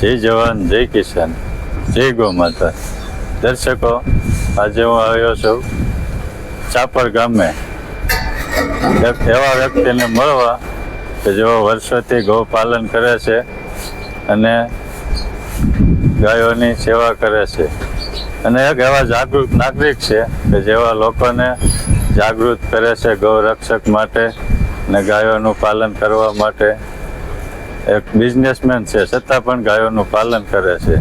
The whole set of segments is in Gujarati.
જય જવાન, જય કિસાન, જય ગો માતા દર્શકો, આજે હું આવ્યો છું ચાપર ગામે. એવા વ્યક્તિને મળવા કે જેઓ વર્ષોથી ગૌ પાલન કરે છે અને ગાયોની સેવા કરે છે. અને એક એવા જાગૃત નાગરિક છે કે જેવા લોકોને જાગૃત કરે છે ગૌ રક્ષક માટે અને ગાયોનું પાલન કરવા માટે. એક બિઝનેસમેન છે છતાં પણ ગાયોનું પાલન કરે છે.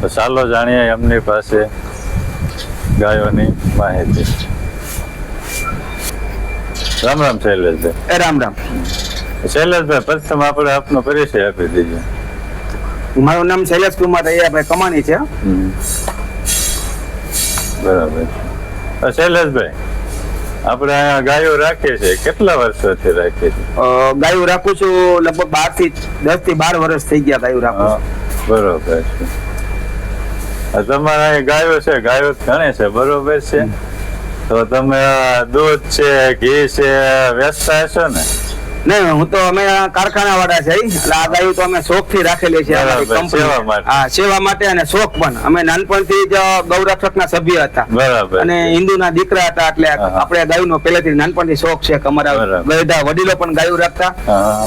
તો ચાલો જાણીએ એમની પાસે ગાયોની માહિતી. રામ રામ શૈલેષભાઈ. એ રામ રામ. શૈલેષભાઈ પ્રથમ આપણે આપનો પરિચય આપી દીજો. મારું નામ શૈલેષ કુમાર રૈયાભાઈ કમાણી છે. બરાબર. શૈલેષભાઈ આપણે અહીંયા ગાયો રાખીએ છીએ કેટલા વર્ષોથી રાખીએ છીએ ગાયો રાખું છું લગભગ બારથી દસથી બાર વર્ષ થઈ ગયા ગાયો રાખું બરોબર છે. તમારા અહીં ગાયો છે ગાયો ઘણી છે બરોબર છે? તો તમે દૂધ છે ઘી છે વેચતા હશો ને? નહીં હું તો અમે કારખાના વાળા છે એટલે આ ગાયું તો અમે શોખથી રાખેલી છે. હા સેવા માટે અને શોખ પણ. અમે નાનપણથી જ ગૌરક્ષક ના સભ્ય હતા. અને હિન્દુ ના દીકરા હતા એટલે. આપણે ગાયું પહેલેથી નાનપણથી શોખ છે કે અમારા બધા વડીલો પણ ગાયું રાખતા.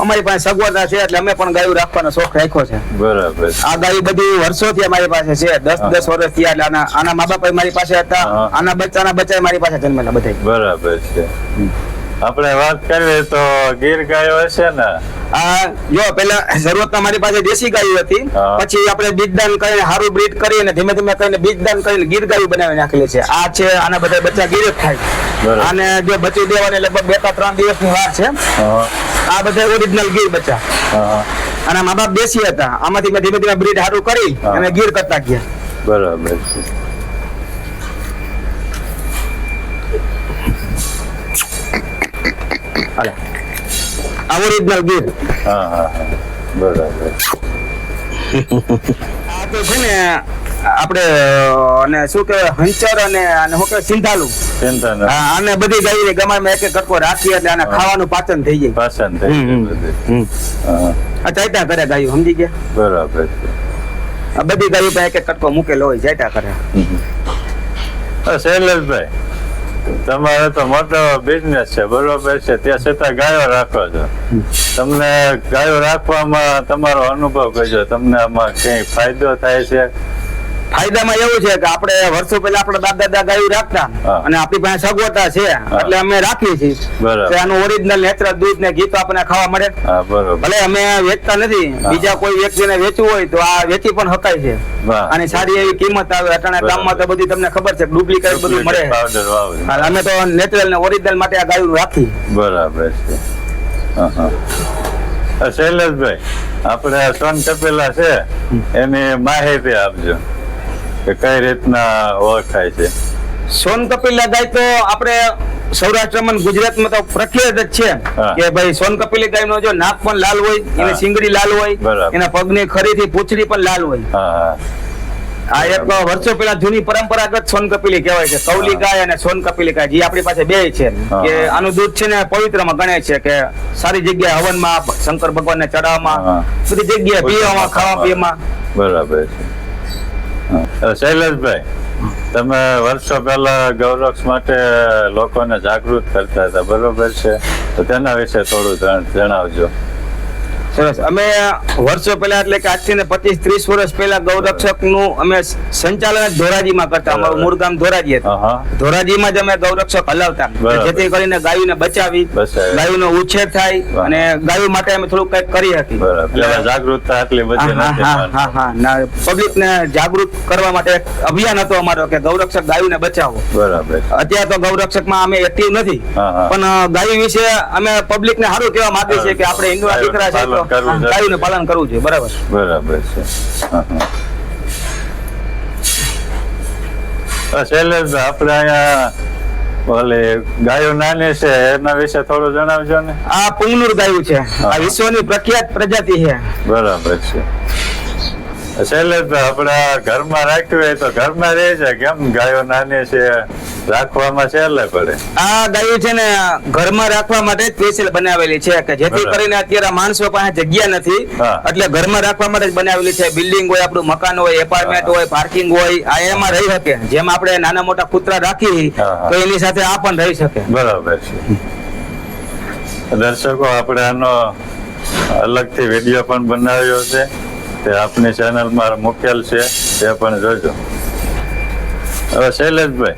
અમારી પાસે સગવડતા છે એટલે અમે પણ ગાયું રાખવાનો શોખ રાખ્યો છે. બરાબર. આ ગાય બધી વર્ષોથી અમારી પાસે છે. દસ દસ વર્ષ થયા એટલે આના આના મા બાપ મારી પાસે હતા. આના બચ્ચાના બચ્ચા મારી પાસે જન્મેલા બધા બરાબર છે. આપણે વાત કરીએ તો ગીર ગાયો હશે ને? આ જો પેલા શરૂઆતમાં મારી પાસે દેશી ગાયો હતી. પછી આપણે બીજદાન કરીને સારું બ્રીડ કરી અને ધીમે ધીમે કરીને બીજદાન કરીને ગીર ગાયો બનાવી નાખેલી છે. આ છે આના બધા બચ્ચા ગીર જ થાય અને આને બચી દેવાની લગભગ બે ત્રણ દિવસની વાર છે. આ બધા ઓરિજિનલ ગીર બચ્ચા. અને મા બાપ દેશી હતા. આમાંથી મેં ધીમે ધીમે બ્રીડ સારું કરી અને ગીર કરતા ગયા. બરાબર છે. હાલે ઓરિજિનલ ગીત હા બરાબર આ તો છે ને આપણે અને શું કે હંચર અને અને શું કે સિંધાલુ હા, આને બધી ગાયને ગમામાં એક એક કટકો રાખી એટલે આને ખાવાનું પાચન થઈ જાય પાચન થઈ. હા આ ચાયટા કરે ગાયું સમજી ગયા બરાબર આ બધી ગાયું પાસે એક એક કટકો મૂકેલો હોય ચાયટા કરે શૈલેષભાઈ તમારે તો મોટો બિઝનેસ છે, બરોબર છે. ત્યાં છતાં ગાયો રાખો છો. તમને ગાયો રાખવામાં તમારો અનુભવ કહેજો. તમને આમાં કઈ ફાયદો થાય છે? ફાયદામાં એવું છે કે આપણે વર્ષો પહેલા આપણા દાદા દાદા ગાયું રાખતા અને આપણી પાસે સગવડતા છે. એટલે અમે રાખીએ છીએ. આનું ઓરિજિનલ નેચરલ દૂધ ને ઘી તો આપણને ખાવા મળે. ભલે અમે વેચતા નથી. બીજા કોઈ વ્યક્તિને વેચવું હોય તો આ વેચી પણ હકાય છે. અને સારી એવી કિંમત આવે. અટાણા ગામમાં તો બધી તમને ખબર છે ડુપ્લિકેટ બધું મળે. અમે તો નેચરલ ને ઓરિજિનલ માટે આ ગાયું રાખી બરાબર છે. શૈલેષભાઈ આપણે સોન કપિલા છે. એની માહિતી આપજો. કે કઈ રીતના ઓળખાય છે? સોન કપિલા ગાય તો આપણે સૌરાષ્ટ્રમાં ગુજરાતમાં તો પ્રખ્યાત જ છે. કે ભાઈ સોન કપિલી ગાય નો જો નાક પણ લાલ હોય. એની સિંગડી લાલ હોય એના પગની ખરીથી પૂંછડી પણ લાલ હોય. આ એક વર્ષો પહેલા જૂની પરંપરાગત સોન કપિલી કહેવાય છે. કૌલી ગાય અને સોન કપિલી ગાય જે આપણી પાસે બે છે. કે આનું દૂધ છે ને પવિત્રમાં ગણાય છે કે સારી જગ્યાએ હવનમાં શંકર ભગવાનને ચડાવવામાં. બધી જગ્યાએ પીવામાં ખાવા પીવામાં. બરાબર છે. શૈલેષભાઈ, તમે વર્ષો પહેલા ગૌરક્ષ માટે લોકોને જાગૃત કરતા હતા, બરોબર છે? તો તેના વિશે થોડું જણાવજો સરસ. અમે વર્ષો પહેલા એટલે કે આજથી ને પચીસ ત્રીસ વર્ષ પહેલા ગૌરક્ષકનું અમે સંચાલન ધોરાજીમાં કરતા. અમારું મૂળ ગામ ધોરાજી હતું. ધોરાજીમાં જ અમે ગૌરક્ષક હલાવતા. જેથી કરીને ગાયોને બચાવી. ગાયોનો ઉછેર થાય. અને ગાયો માટે અમે થોડું કંઈક કરી હતી. જાગૃતતા. હા. ના, જાગૃત કરવા માટે અભિયાન હતો અમારો કે ગૌરક્ષક ગાયોને બચાવો. બરાબર. અત્યારે તો ગૌરક્ષકમાં અમે એક્ટિવ નથી. પણ ગાયો વિશે અમે પબ્લિક ને સારું કહેવા માંગીએ છીએ કે આપણે હિન્દુ દીકરા છે તો પાલન કરવું જોઈએ. પાલન કરવું જોઈએ બરાબર. બરાબર છે. શૈલેષ આપણે અહીંયા ભલે ગાયો નાની છે એના વિશે થોડું જણાવજો ને. આ પુંગનુર ગાયું છે. આ વિશ્વની પ્રખ્યાત પ્રજાતિ છે. બરાબર છે. શૈલેષ આપણા ઘરમાં રાખ્યું હોય તો ઘરમાં રહે છે. કેમ ગાયો નાની છે? રાખવામાં છેલ્લે પડે. આ ગાયો છે ને ઘરમાં રાખવા માટે સ્પેશિયલ બનાવેલી છે કે જેથી. કરીને અત્યારે માણસો પાસે જગ્યા નથી. એટલે ઘરમાં રાખવા માટે જ બનાવેલી છે. બિલ્ડિંગ હોય આપણું મકાન હોય એપાર્ટમેન્ટ હોય પાર્કિંગ હોય આ એમાં રહી શકે. જેમ આપણે નાના મોટા કૂતરા રાખી. તો એની સાથે આ પણ રહી શકે. બરાબર છે. દર્શકો આપણે આનો અલગથી વીડિયો પણ બનાવ્યો છે. તે આપની ચેનલમાં મૂકેલ છે. તે પણ જોજો. હવે શૈલેષભાઈ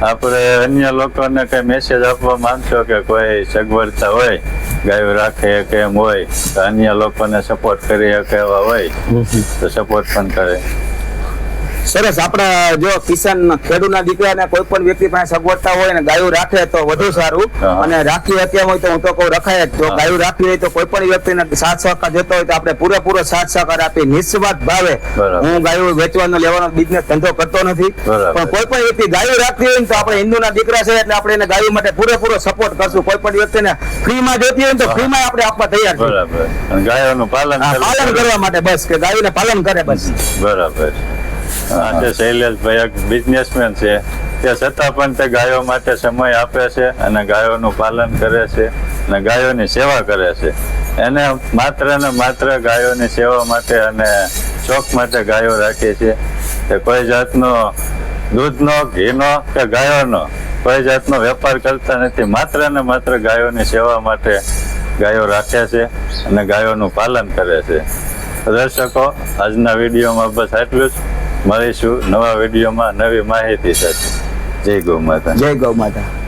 આપણે અન્ય લોકોને કઈ મેસેજ આપવા માંગશો કે કોઈ સગવડતા હોય, ગાયો રાખે કે એમ હોય, તો અન્ય લોકોને સપોર્ટ કરી શકે એવા હોય, તો સપોર્ટ પણ કરે. સરસ. આપણા જો કિસાન ખેડૂતના દીકરાને કોઈ પણ વ્યક્તિ પાસે સગવડતા હોય ને ગાયું રાખે તો વધુ સારું. અને રાખી અત્યારે હોય તો હું તો કહું રખાય જ. ગાયું રાખવી હોય તો કોઈ પણ વ્યક્તિને સાથ સહકાર જતો હોય તો આપણે પૂરેપૂરો સાથ સહકાર આપી નિસ્વાર્થ ભાવે હું ગાયું વેચવાનો લેવાનો બિઝનેસ ધંધો કરતો નથી. પણ કોઈ પણ વ્યક્તિ ગાયું રાખવી હોય તો આપણે હિન્દુના દીકરા છે એટલે આપણે એને ગાયું માટે પૂરેપૂરો સપોર્ટ કરશું. કોઈ પણ વ્યક્તિને ફ્રીમાં જોતી હોય તો. ફ્રીમાં આપણે આપવા તૈયાર છીએ. ગાયોનું પાલન પાલન કરવા માટે બસ કે ગાયોને પાલન કરે બસ. બરાબર. આ છે શૈલેષભાઈ એક બિઝનેસમેન છે. તે છતાં પણ તે ગાયો માટે સમય આપે છે અને ગાયોનું પાલન કરે છે અને ગાયોની સેવા કરે છે. એને માત્ર ને માત્ર ગાયોની સેવા માટે અને શોખ માટે ગાયો રાખે છે. તે કોઈ જાતનો દૂધનો, ઘીનો કે ગાયોનો કોઈ જાતનો વેપાર કરતા નથી. માત્ર ને માત્ર ગાયોની સેવા માટે ગાયો રાખે છે અને ગાયોનું પાલન કરે છે. દર્શકો, આજના વિડીયોમાં બસ આટલું જ. મળીશું નવા વિડીયોમાં નવી માહિતી સાથે. જય ગૌ માતા. જય ગૌ માતા.